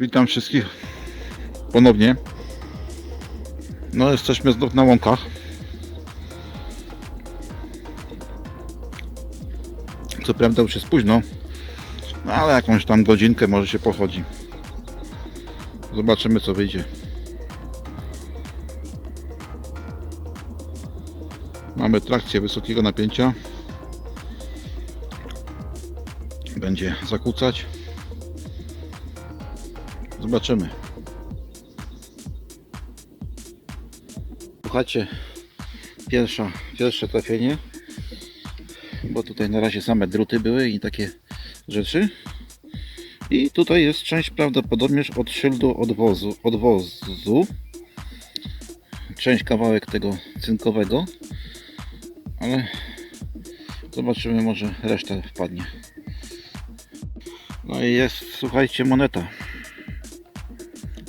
Witam wszystkich ponownie. No, jesteśmy znów na łąkach. Co prawda już jest późno, no ale jakąś tam godzinkę może się pochodzi. Zobaczymy co wyjdzie. Mamy trakcję wysokiego napięcia. Będzie zakłócać. Zobaczymy. Słuchajcie, pierwsza, pierwsze trafienie, bo tutaj na razie same druty były i takie rzeczy. I tutaj jest część prawdopodobnie od szyldu odwozu, odwozu. Część kawałek tego cynkowego, ale zobaczymy, może reszta wpadnie. No i jest, słuchajcie, moneta.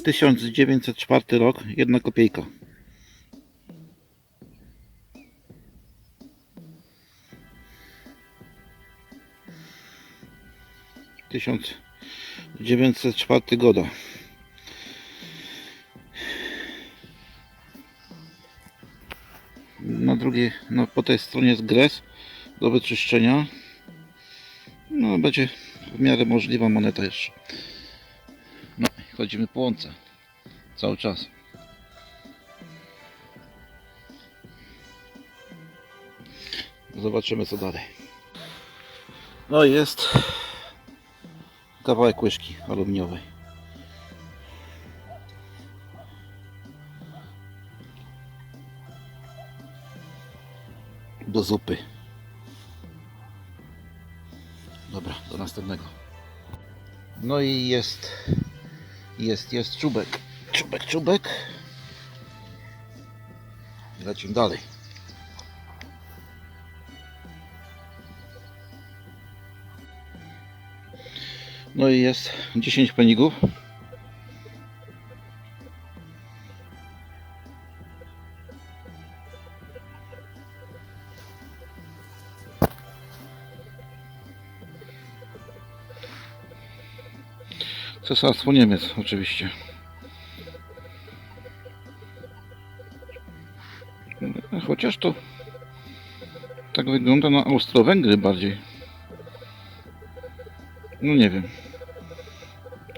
1904 rok, jedna kopiejka. Tysiąc dziewięćset czwarty goda. Na drugiej, no po tej stronie jest gres do wyczyszczenia. No będzie w miarę możliwa moneta jeszcze. Chodzimy po łące. Cały czas. Zobaczymy co dalej. No jest kawałek łyżki aluminiowej. Do zupy. Dobra, do następnego. No i jest, jest, jest czubek. Czubek, czubek. Lecimy dalej. No i jest 10 penigów. Cesarstwo Niemiec oczywiście. Chociaż to tak wygląda na Austro-Węgry bardziej. No nie wiem.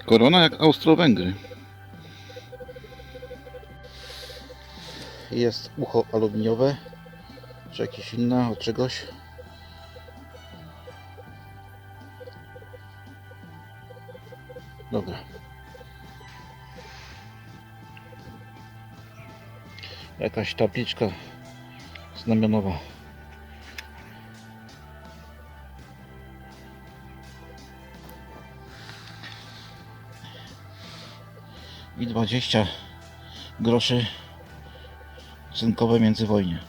Korona jak Austro-Węgry. Jest ucho aluminiowe, czy jakieś inne od czegoś. Dobra. Jakaś tabliczka znamionowa. I 20 groszy cynkowe międzywojnie.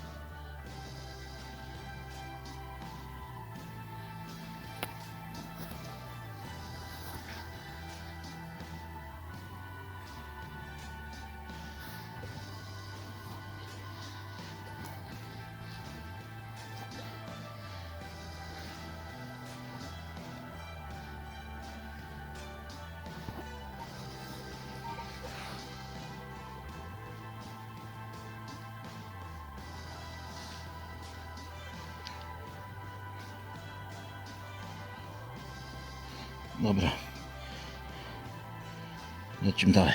Dobra. Lecimy dalej.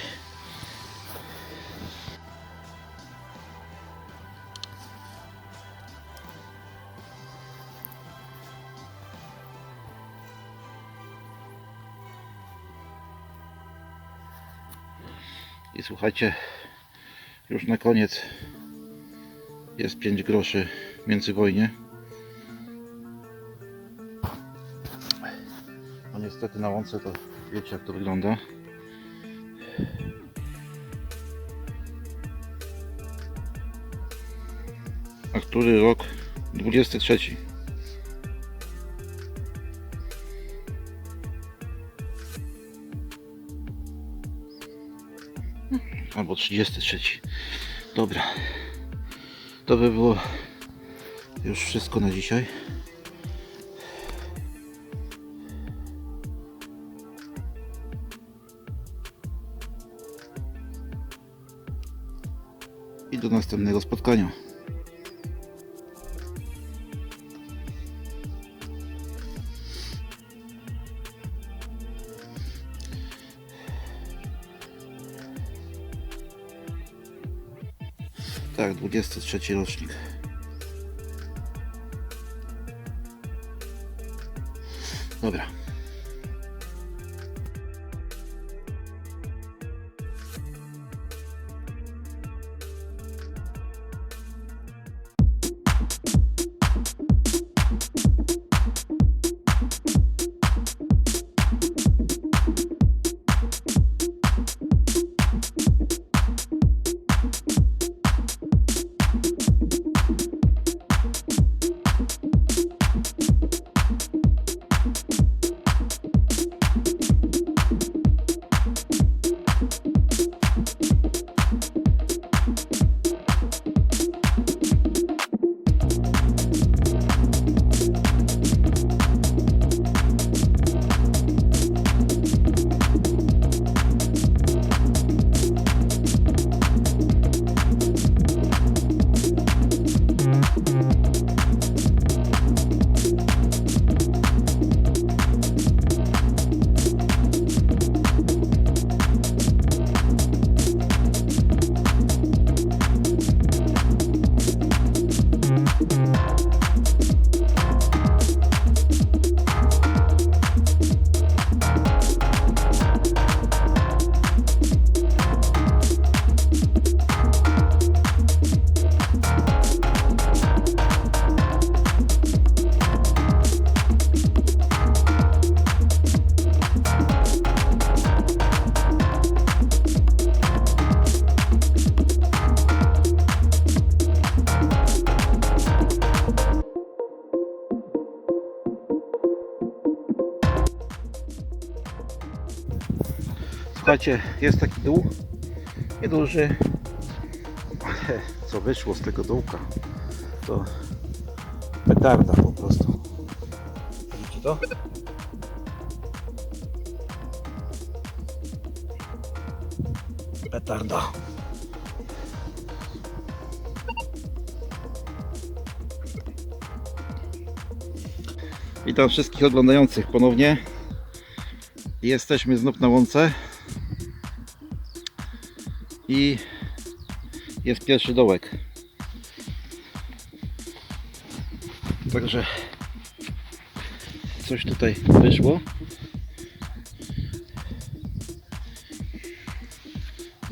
I słuchajcie, już na koniec jest 5 groszy międzywojnie. Niestety na łące to wiecie jak to wygląda. A który rok? 23. Albo 33. Dobra. To by było już wszystko na dzisiaj. Do następnego spotkania. Tak, 23 rocznik. Słuchajcie, jest taki dół, nieduży, ale co wyszło z tego dołka, to petarda po prostu. Widzicie to? Petarda. Witam wszystkich oglądających ponownie. Jesteśmy znów na łące. I jest pierwszy dołek. Także coś tutaj wyszło.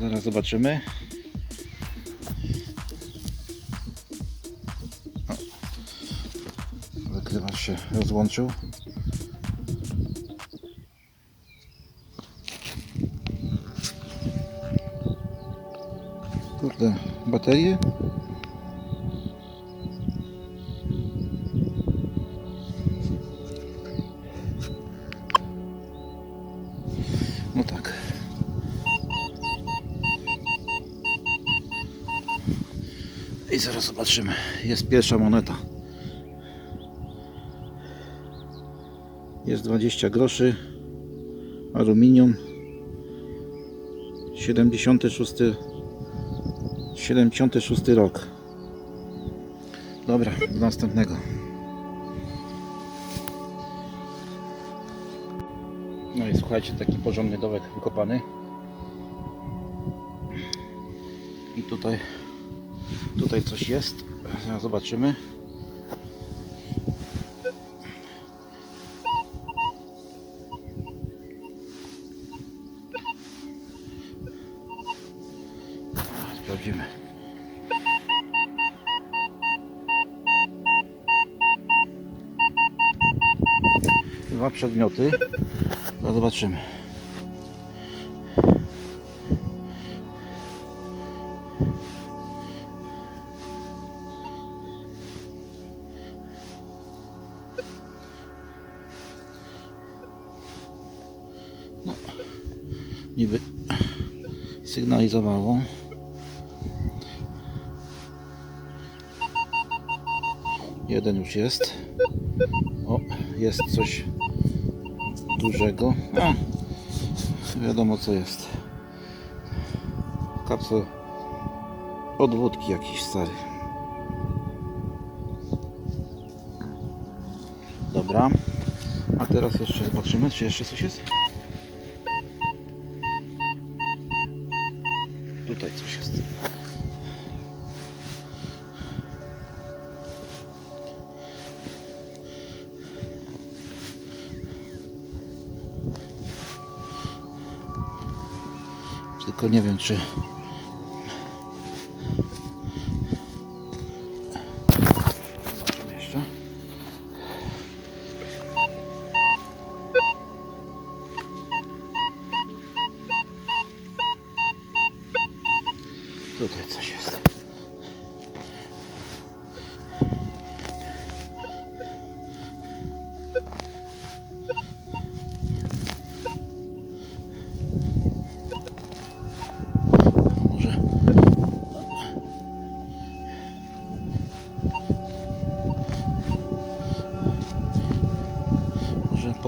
Zaraz zobaczymy. O. Zakrywacz się rozłączył. Kurde, baterie? No tak. I zaraz zobaczymy. Jest pierwsza moneta. Jest 20 groszy. Aluminium. 76 76 rok. Dobra, do następnego. No i słuchajcie, taki porządny dołek wykopany. I tutaj tutaj coś jest. Zobaczymy. Dwa przedmioty. Zobaczymy. No, niby sygnalizowało. Jeden już jest. O, jest coś dużego. A, wiadomo co jest. Kapsuł Od wódki jakiś stary. Dobra. A teraz jeszcze zobaczymy, czy jeszcze coś jest. Tutaj coś jest. Tylko nie wiem, czy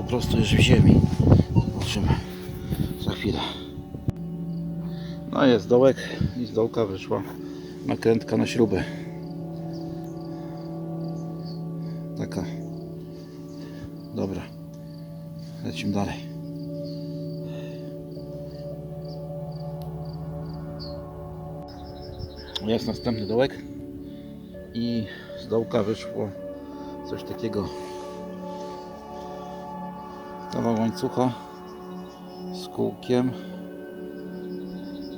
prostu już w ziemi. Zobaczymy za chwilę. No jest dołek i z dołka wyszła nakrętka na śrubę. Taka. Dobra. Lecimy dalej. Jest następny dołek i z dołka wyszło coś takiego kawał łańcucha z kółkiem.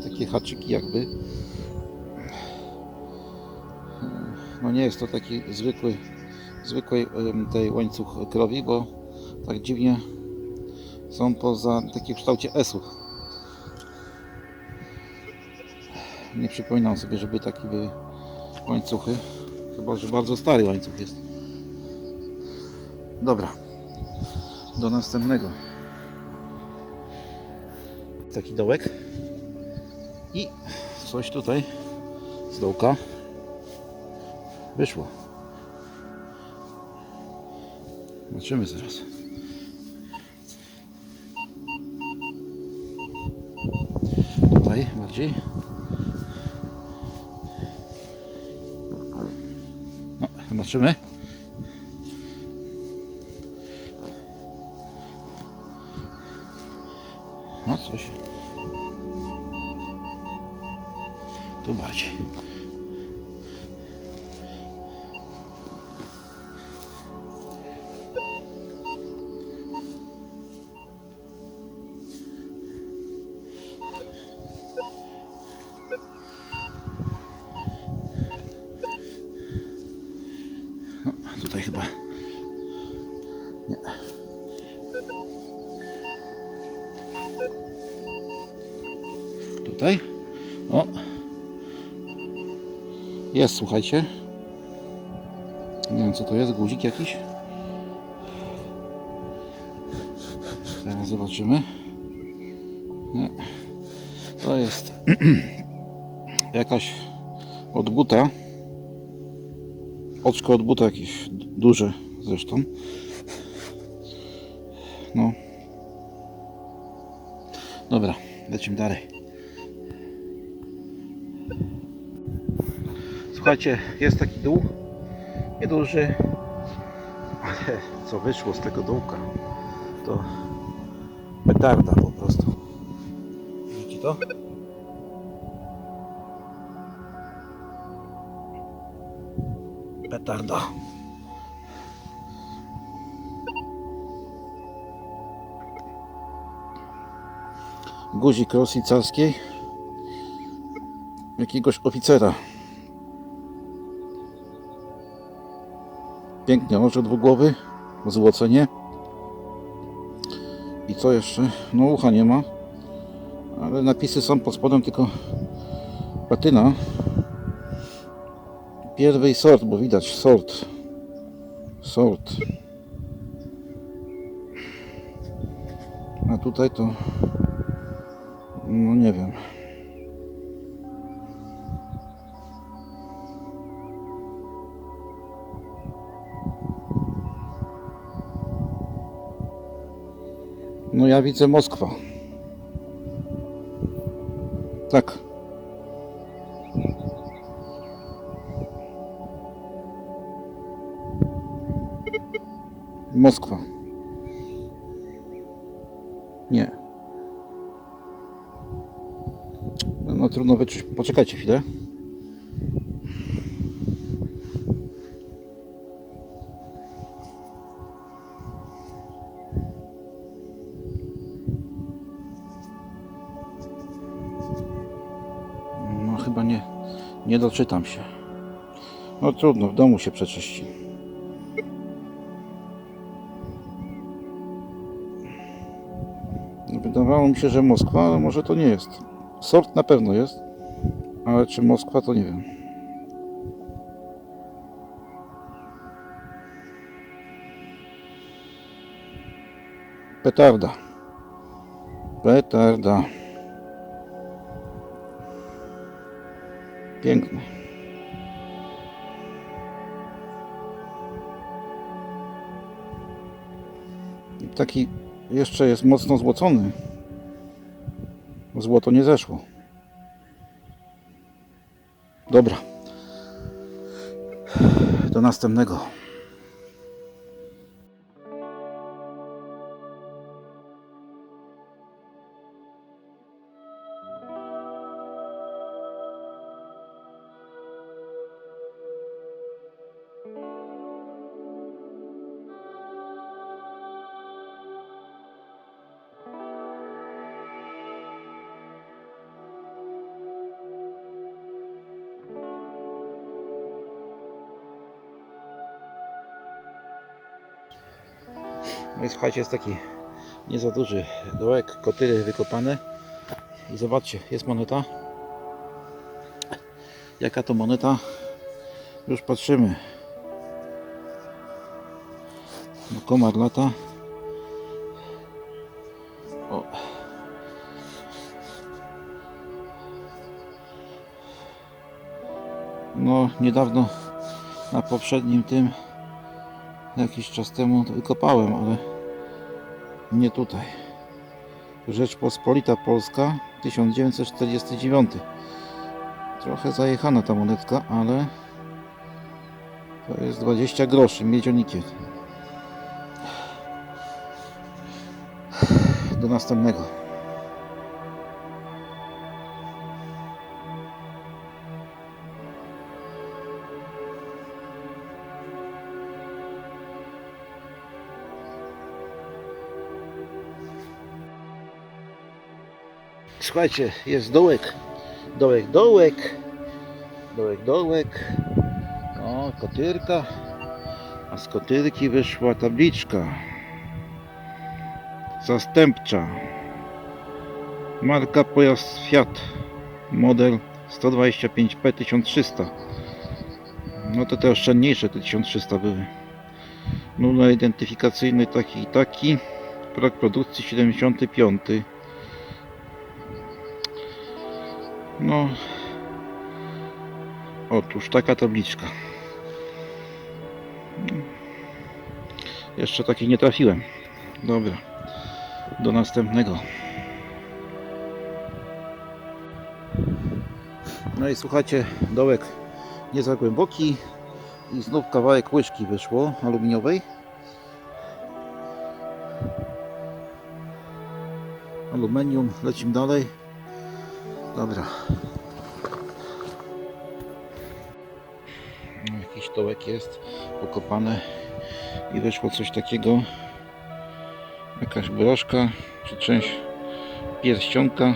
Takie haczyki jakby. No nie jest to taki zwykły zwykłej tej łańcuch krowi, bo tak dziwnie są poza takie w kształcie S-u nie przypominam sobie, żeby takie były łańcuchy chyba, że bardzo stary łańcuch jest. Dobra do następnego. Taki dołek. I coś tutaj z dołka wyszło. Zobaczymy zaraz. Tutaj bardziej. No, zobaczymy. Jest, słuchajcie. Nie wiem co to jest, guzik jakiś. Teraz zobaczymy. Nie. To jest jakaś od buta. Oczko od buta jakieś duże zresztą. No. Dobra, lecimy dalej. Słuchajcie, jest taki dół, nieduży, ale co wyszło z tego dołka, to petarda po prostu. Widzicie to? Petarda. Guzik Rosji carskiej jakiegoś oficera. Pięknie, oczy dwugłowy, złocenie. I co jeszcze? No ucha nie ma, ale napisy są pod spodem tylko patyna. Pierwej sort, bo widać sort. Sort. A tutaj to no nie wiem. No ja widzę Moskwa. Tak. Moskwa. Nie. No, no trudno wyczuć. Poczekajcie chwilę. Nie doczytam się. No trudno, w domu się przeczyści. Wydawało mi się, że Moskwa, ale może to nie jest. Sort na pewno jest, ale czy Moskwa to nie wiem. Petarda. Petarda. Piękny. Taki jeszcze jest mocno złocony. Złoto nie zeszło. Dobra. Do następnego. No i słuchajcie, jest taki nie za duży dołek, kotyry wykopane. I zobaczcie, jest moneta. Jaka to moneta? Już patrzymy. No komar lata. O. No, niedawno na poprzednim tym jakiś czas temu wykopałem, ale nie tutaj. Rzeczpospolita Polska 1949. Trochę zajechana ta monetka, ale to jest 20 groszy, miedzionikiet. Do następnego. Słuchajcie, jest dołek. Dołek, dołek. Dołek, dołek. O, kotyrka. A z kotyrki wyszła tabliczka. Zastępcza. Marka pojazd Fiat. Model 125P 1300. No to te oszczędniejsze te 1300 były. Numer identyfikacyjny taki i taki. Rok produkcji 75. No. Otóż taka tabliczka. Jeszcze takiej nie trafiłem. Dobra. Do następnego. No i słuchajcie, dołek nie za głęboki i znów kawałek łyżki wyszło aluminiowej. Aluminium, lecimy dalej. Dobra. No, jakiś dołek jest pokopane i wyszło coś takiego. Jakaś broszka czy część pierścionka.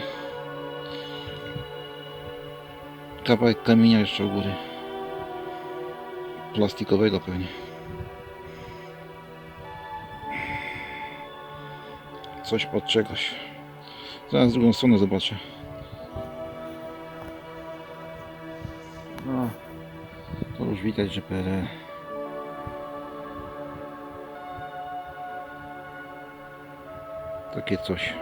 Kawałek kamienia jeszcze u góry. Plastikowego pewnie. Coś pod czegoś. Zaraz drugą stronę zobaczę. No, to już widać, że PRL. Takie coś.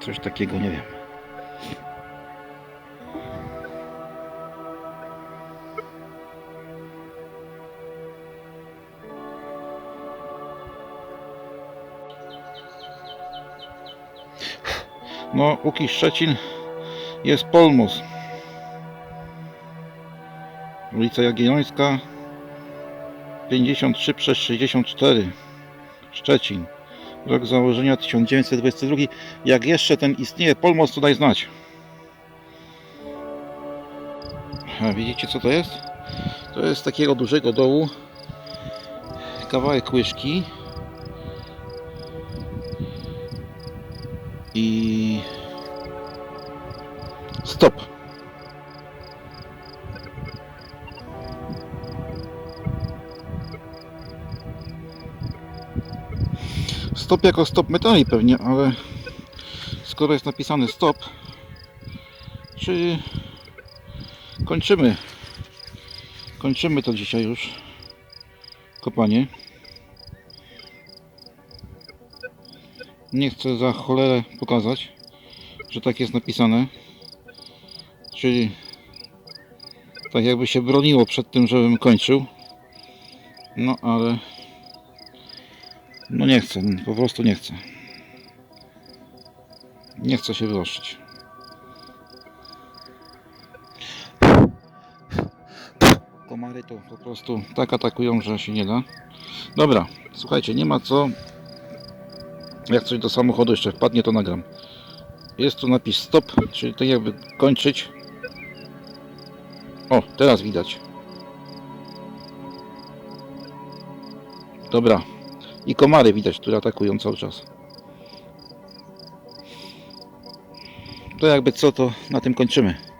Coś takiego, nie wiem. No, Łuki Szczecin Jest Polmus. Ulica Jagiellońska 53 przez 64 Szczecin. Rok założenia 1922. Jak jeszcze ten istnieje, Polmos tutaj znać. A widzicie co to jest? To jest takiego dużego dołu kawałek łyżki i stop. Stop jako stop metali pewnie, ale skoro jest napisany stop, czy kończymy kończymy to dzisiaj już kopanie. Nie chcę za cholerę pokazać, że tak jest napisane. Czyli tak jakby się broniło przed tym, żebym kończył. No ale no nie chcę, po prostu nie chcę. Nie chcę się wyłożyć. Komary to po prostu tak atakują, że się nie da. Dobra, słuchajcie, nie ma co. Jak coś do samochodu jeszcze wpadnie, to nagram. Jest tu napis stop, czyli tak jakby kończyć. O, teraz widać. Dobra. I komary widać, które atakują cały czas. To jakby co, to na tym kończymy.